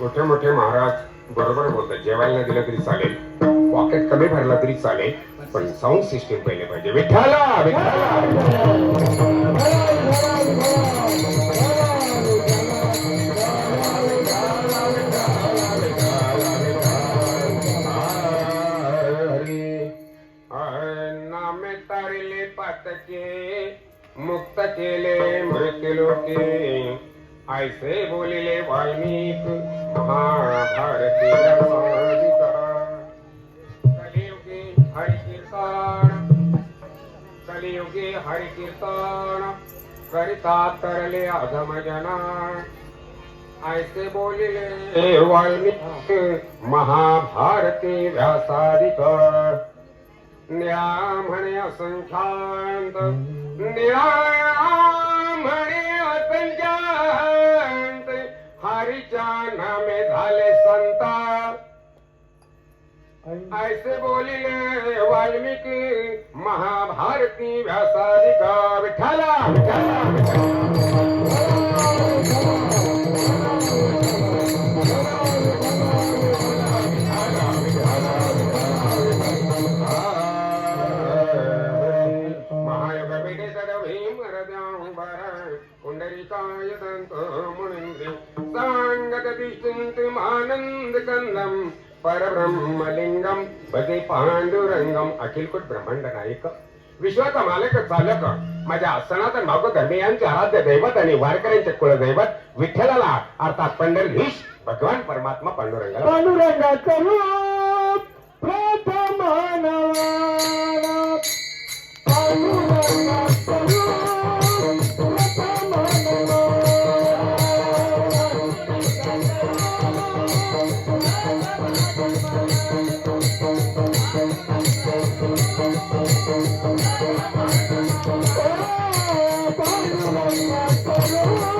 मोठे मोठे महाराज बरोबर बोलतात जेवायला दिलं तरी चालेल. पॉकेट कमी भरला तरी चालेल. पण साऊंड सिस्टीम पहिले पाहिजे. विठ्ठला विठ्ठला. योगे ऐसे बोलिले वाल्मिक महाभारती रसायनिका. कलियुगे हरिकीर्तन कलियुगे हरिकीर्तन करिता तरले अधम जना ऐसे बोलिले वाल्मिक महाभारती व्यासादिक निळा म्हणे असंख्यात निळा हरीच्या नामे झाले संता ऐसे बोलिले वाल्मिकी महाभारती व्यासादिका विठ्ठला विठ्ठला विठ्ठला. महायोग भीम हृदयांबर पुंडरीकाय दंत मुनिंद्री सांगत दिष्टिंतिमानंद कंदम परब्रह्मलिंगम भजे पांडुरंगम अखिलकुट ब्रह्मांड नायक। विश्वाचा मालक चालक माझ्या सनातन भागवत धर्मियांचे आराध्य दैवत आणि वारकऱ्यांचे कुलदैवत विठ्ठलाला अर्थात पंढरीश भगवान परमात्मा पांडुरंगाला. पांडुरंगा करू प्रथम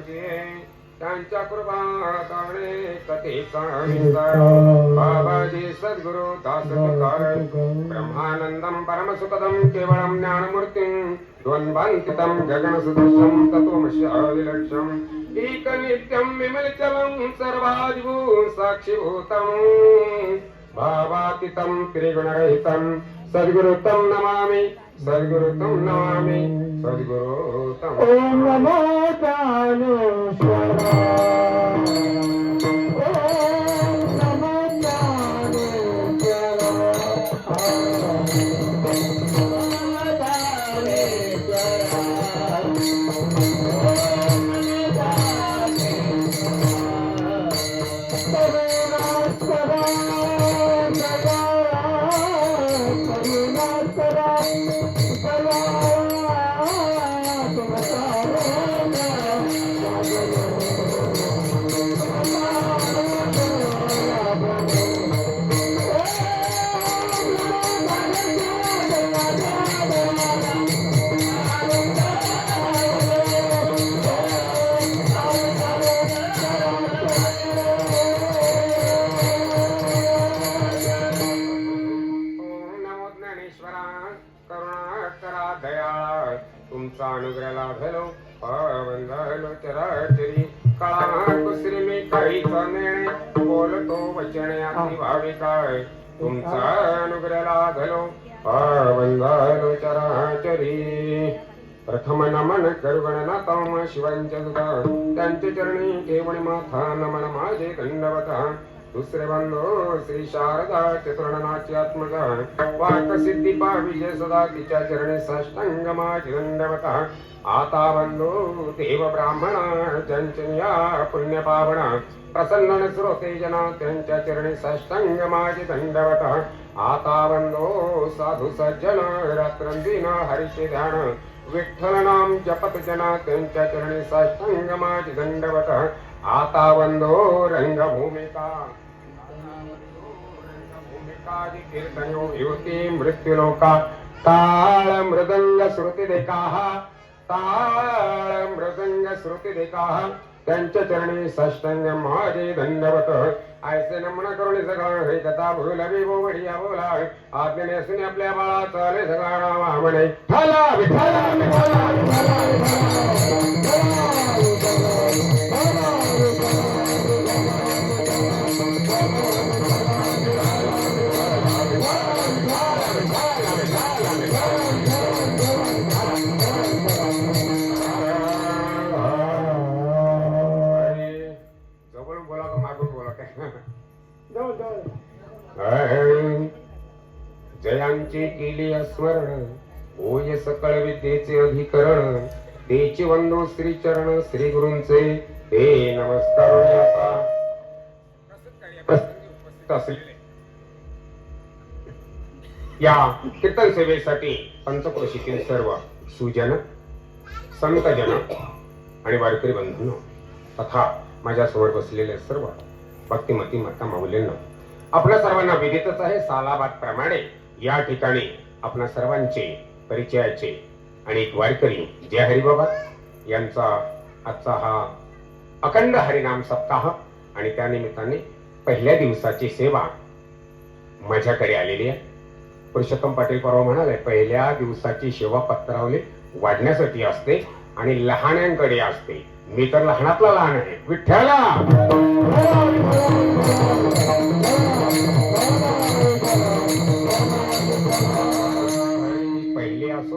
संतांचे त्यांच्या कृपा करणे विस्तार बाबाजी सद्गुरु दास ब्रह्मानंदम परमसुखदम केवळम ज्ञानमूर्तिं द्वन्द्वान्तितं गगनसदृशं तत्त्वमस्यादिलक्ष्यम् एकनित्यं विमलचलं सर्वादिभू साक्षिभूतम् भावातीतं त्रिगुणरहितं सद्गुरुतं नमामि सद्गुरुतं नमामि। सद्गुरुतं ओम नमो ज्ञानेश्वराय लागलो बंधालो चराचरी कळा दुसरी मी काही नेणे बोलतो वचने आधी अति भाविकाय तुमचा अनुग्रह लागलो बंधालो चराचरी प्रथम नमन करुगणनाथम शिवांच्या सुधा त्यांचे चरणी केवणी माथा नमन माझे दंडवता दुसरे बंधो श्री शारदा चतुर्णनाची आत्मजा वाक सिद्धी विजय सदा तिच्या चरणे साष्टांग माझे दंडवत आता बंधो देव ब्राह्मण चंचनिया पुण्य प्रसन्न श्रोते जना त्यांच्या चरणे साष्टांग माझे दंडवत आता बंधो साधू सज्जन रात्रंदिन हरिषे ध्यान विठ्ठल नाम जपत जना त्यांच्या चरणे साष्टांग माझे दंडवत आता बंधो रंगभूमिका रंगभूमिकादि कीर्तनो युवती मृत्युलोका। ताळ मृदंग श्रुती देकाः ताळ मृदंग श्रुती देकाः त्यांच्या चरणी साष्टांग माझे दंडवत ऐसे नमन करुणी सगळं हे कथा भूलवी बोबडिया बोला। आज्ञने असून आपल्या बाळा चाले सगळा नावा म्हणे ठाला जयांची केले स्मरण होय सकळ विद्येचे अधिकरण. तेचे वंदो श्री चरण श्री गुरुंचे हे नमस्कार या कीर्तन सेवेसाठी पंचक्रोशीतील सर्व सुजन संतजन आणि वारकरी बंधूंनो तथा माझ्यासमोर बसलेले सर्व भक्तिमती माता माऊलींना आपल्या सर्वांना विदितच आहे सालाबाद प्रमाणे या ठिकाणी आपल्या सर्वांचे परिचयाचे आणि एक वारकरी जय हरिबाबा यांचा आजचा हा अखंड हरिनाम सप्ताह आणि त्या निमित्ताने पहिल्या दिवसाची सेवा माझ्याकडे आलेली आहे. पुरुषोत्तम पाटील परवा म्हणाले पहिल्या दिवसाची सेवा पत्रावली वाढण्यासाठी असते आणि लहानांकडे असते. मी तर लहानातला लहान आहे. विठ्ठला! पहिली असो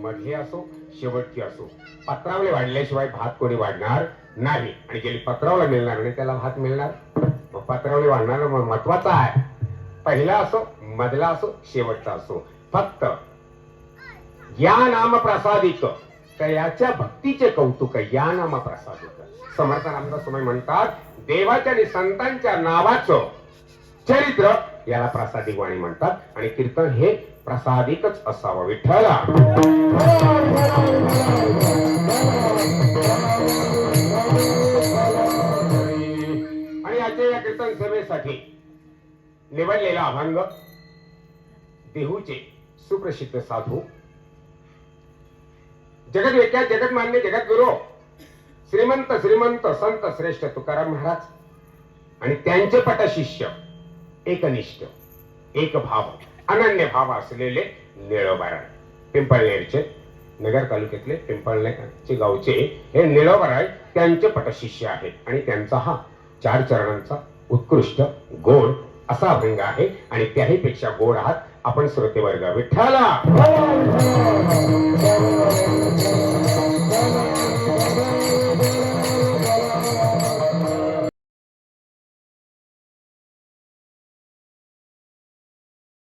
मधली असो शेवटची असो. पत्रावले वाढल्याशिवाय भात कोणी वाढणार नाही. आणि गेली पत्रावला मिळणार नाही त्याला भात मिळणार? मग पत्रावले वाढणार महत्त्वाचा आहे. पहिला असो मधला असो शेवटचा असो. फक्त या नाम प्रसादिक तर याच्या भक्तीचे कौतुक या नाम प्रसादिक समर्थ रामदास स्वामी म्हणतात देवाच्या आणि संतांच्या नावाचं चरित्र याला प्रसादिक वाणी म्हणतात. आणि कीर्तन हे प्रसादिकच असावं विठ्ठला. आणि आजच्या या कीर्तन सभेसाठी निवडलेला अभंग देहूचे सुप्रसिद्ध साधू. जगत विख्यात जगत मान्य जगत गुरु. श्रीमंत श्रीमंत संत श्रेष्ठ तुकाराम महाराज. आणि त्यांचे पटशिष्य एकनिष्ठ एक भाव अनन्य भाव असलेले निळोबाराय पिंपळनेरचे नगर तालुक्यातले पिंपळनेरचे गावचे हे निळोबाराय त्यांचे पटशिष्य आहेत आणि त्यांचा हा चार चरणांचा उत्कृष्ट गोड असा अभंग आहे आणि त्याही पेक्षा गोड आहात आपण श्रोतेवर्ग विठ्ठला!